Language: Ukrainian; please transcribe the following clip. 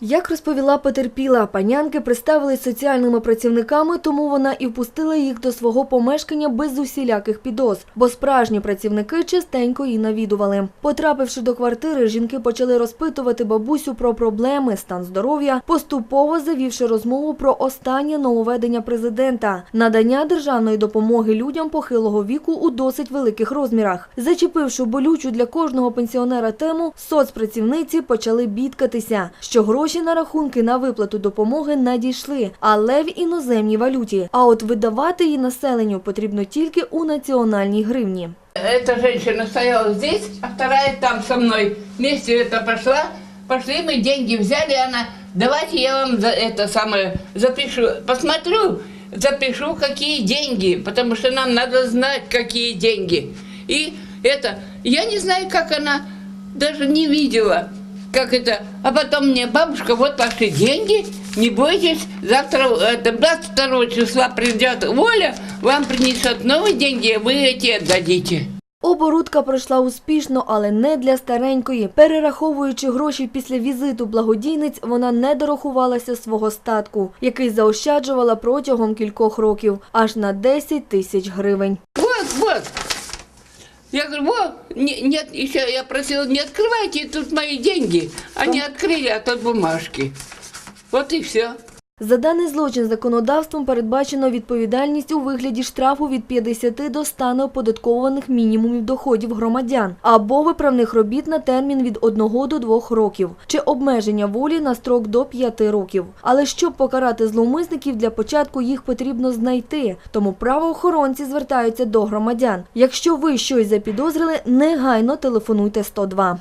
Як розповіла потерпіла, панянки представились соціальними працівниками, тому вона і впустила їх до свого помешкання без усіляких підоз, бо справжні працівники частенько її навідували. Потрапивши до квартири, жінки почали розпитувати бабусю про проблеми, стан здоров'я, поступово завівши розмову про останнє нововведення президента – надання державної допомоги людям похилого віку у досить великих розмірах. Зачепивши болючу для кожного пенсіонера тему, соцпрацівниці почали бідкатися, що гроші на рахунки на виплату допомоги надійшли, але в іноземній валюті. А от видавати її населенню потрібно тільки у національній гривні. Эта женщина стояла здесь, а вторая там со мной. Вместе это пошла. Пошли мы деньги взяли, она, давайте я вам за это самое запишу. Посмотрю, запишу, какие деньги, потому что нам надо знать, какие деньги. И это, я не знаю, как она даже не видела, как это. А потом мне, бабушка, вот ваши деньги, не бойтесь, завтра, это, 22 числа придет Оля, вам принесет новые деньги, вы эти отдадите. Оборудка пройшла успішно, але не для старенької. Перераховуючи гроші після візиту благодійниць, вона не дорахувалася свого статку, який заощаджувала протягом кількох років, аж на 10 тисяч гривень. Вот, вот. я говорю, вот, не- нет, еще я просила, не открывайте тут мои деньги. Они открыли, а тут бумажки. Вот и все. За даний злочин законодавством передбачено відповідальність у вигляді штрафу від 50 до 100 неоподаткованих мінімумів доходів громадян або виправних робіт на термін від 1 до 2 років чи обмеження волі на строк до 5 років. Але щоб покарати зловмисників, для початку їх потрібно знайти. Тому правоохоронці звертаються до громадян. Якщо ви щось запідозрили, негайно телефонуйте 102.